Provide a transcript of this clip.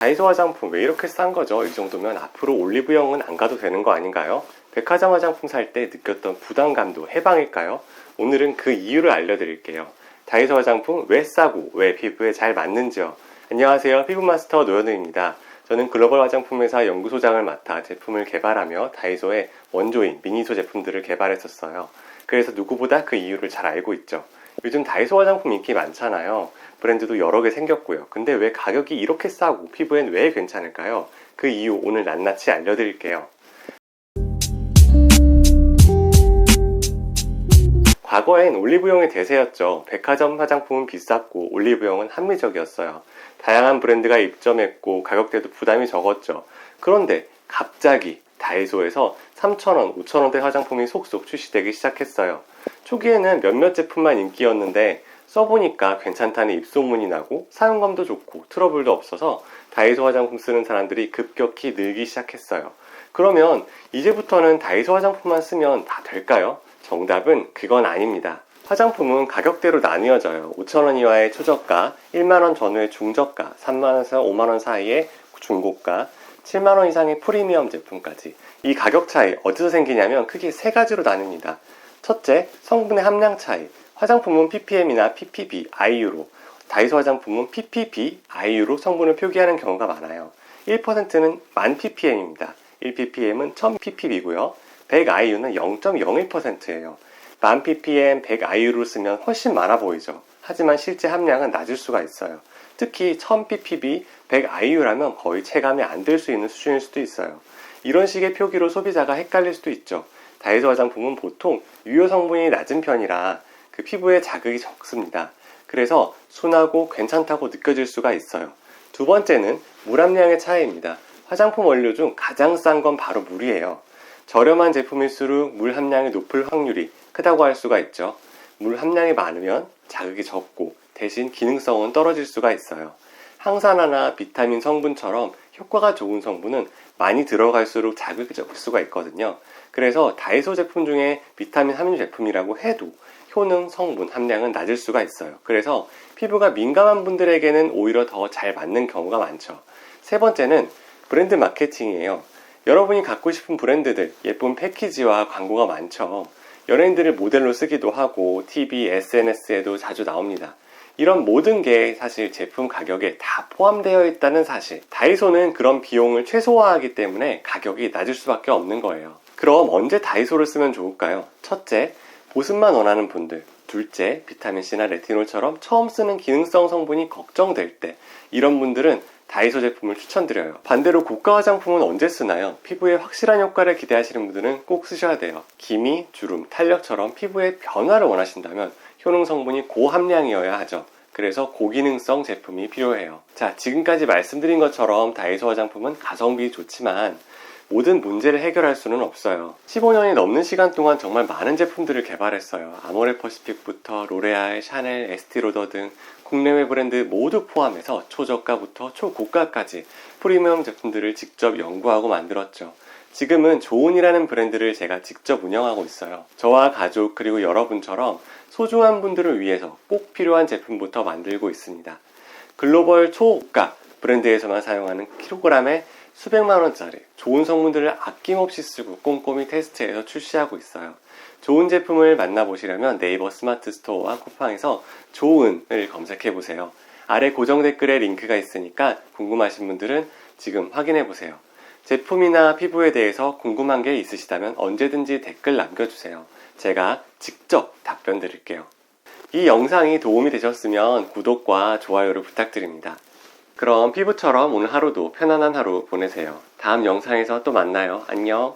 다이소 화장품 왜 이렇게 싼 거죠? 이 정도면 앞으로 올리브영은 안 가도 되는 거 아닌가요? 백화점 화장품 살 때 느꼈던 부담감도 해방일까요? 오늘은 그 이유를 알려드릴게요. 다이소 화장품 왜 싸고 왜 피부에 잘 맞는지요? 안녕하세요. 피부마스터 노현우입니다. 저는 글로벌 화장품 회사 연구소장을 맡아 제품을 개발하며 다이소의 원조인 미니소 제품들을 개발했었어요. 그래서 누구보다 그 이유를 잘 알고 있죠. 요즘 다이소 화장품 인기 많잖아요. 브랜드도 여러 개 생겼고요. 근데 왜 가격이 이렇게 싸고 피부엔 왜 괜찮을까요? 그 이유 오늘 낱낱이 알려드릴게요. 과거엔 올리브영의 대세였죠. 백화점 화장품은 비쌌고 올리브영은 합리적이었어요. 다양한 브랜드가 입점했고 가격대도 부담이 적었죠. 그런데 갑자기 다이소에서 3,000원, 5,000원대 화장품이 속속 출시되기 시작했어요. 초기에는 몇몇 제품만 인기였는데 써보니까 괜찮다는 입소문이 나고 사용감도 좋고 트러블도 없어서 다이소 화장품 쓰는 사람들이 급격히 늘기 시작했어요. 그러면 이제부터는 다이소 화장품만 쓰면 다 될까요? 정답은 그건 아닙니다. 화장품은 가격대로 나뉘어져요. 5,000원 이하의 초저가, 1만원 전후의 중저가, 3만원에서 5만원 사이의 중고가, 7만원 이상의 프리미엄 제품까지. 이 가격 차이 어디서 생기냐면 크게 세 가지로 나뉩니다. 첫째, 성분의 함량 차이. 화장품은 ppm이나 ppb, IU로, 다이소 화장품은 ppb, IU로 성분을 표기하는 경우가 많아요. 1%는 만 ppm입니다. 1ppm은 1000ppb고요. 100IU는 0.01%예요. 만 ppm 100IU를 쓰면 훨씬 많아 보이죠. 하지만 실제 함량은 낮을 수가 있어요. 특히 1000ppb 100IU라면 거의 체감이 안 될 수 있는 수준일 수도 있어요. 이런 식의 표기로 소비자가 헷갈릴 수도 있죠. 다이소 화장품은 보통 유효 성분이 낮은 편이라 그 피부에 자극이 적습니다. 그래서 순하고 괜찮다고 느껴질 수가 있어요. 두 번째는 물 함량의 차이입니다. 화장품 원료 중 가장 싼 건 바로 물이에요. 저렴한 제품일수록 물 함량이 높을 확률이 크다고 할 수가 있죠. 물 함량이 많으면 자극이 적고 대신 기능성은 떨어질 수가 있어요. 항산화나 비타민 성분처럼 효과가 좋은 성분은 많이 들어갈수록 자극이 적을 수가 있거든요. 그래서 다이소 제품 중에 비타민 함유 제품이라고 해도 효능, 성분, 함량은 낮을 수가 있어요. 그래서 피부가 민감한 분들에게는 오히려 더 잘 맞는 경우가 많죠. 세 번째는 브랜드 마케팅이에요. 여러분이 갖고 싶은 브랜드들, 예쁜 패키지와 광고가 많죠. 연예인들을 모델로 쓰기도 하고 TV, SNS에도 자주 나옵니다. 이런 모든 게 사실 제품 가격에 다 포함되어 있다는 사실. 다이소는 그런 비용을 최소화하기 때문에 가격이 낮을 수밖에 없는 거예요. 그럼 언제 다이소를 쓰면 좋을까요? 첫째, 보습만 원하는 분들. 둘째, 비타민C나 레티놀처럼 처음 쓰는 기능성 성분이 걱정될 때. 이런 분들은 다이소 제품을 추천드려요. 반대로 고가 화장품은 언제 쓰나요? 피부에 확실한 효과를 기대하시는 분들은 꼭 쓰셔야 돼요. 기미, 주름, 탄력처럼 피부에 변화를 원하신다면 효능 성분이 고함량이어야 하죠. 그래서 고기능성 제품이 필요해요. 자, 지금까지 말씀드린 것처럼 다이소 화장품은 가성비 좋지만 모든 문제를 해결할 수는 없어요. 15년이 넘는 시간 동안 정말 많은 제품들을 개발했어요. 아모레 퍼시픽부터 로레알, 샤넬, 에스티로더 등 국내외 브랜드 모두 포함해서 초저가부터 초고가까지 프리미엄 제품들을 직접 연구하고 만들었죠. 지금은 조은이라는 브랜드를 제가 직접 운영하고 있어요. 저와 가족 그리고 여러분처럼 소중한 분들을 위해서 꼭 필요한 제품부터 만들고 있습니다. 글로벌 초고가 브랜드에서만 사용하는 킬로그램에 수백만 원짜리 좋은 성분들을 아낌없이 쓰고 꼼꼼히 테스트해서 출시하고 있어요. 좋은 제품을 만나보시려면 네이버 스마트 스토어와 쿠팡에서 좋은을 검색해 보세요. 아래 고정 댓글에 링크가 있으니까 궁금하신 분들은 지금 확인해 보세요. 제품이나 피부에 대해서 궁금한 게 있으시다면 언제든지 댓글 남겨주세요. 제가 직접 답변 드릴게요. 이 영상이 도움이 되셨으면 구독과 좋아요를 부탁드립니다. 그럼 피부처럼 오늘 하루도 편안한 하루 보내세요. 다음 영상에서 또 만나요. 안녕.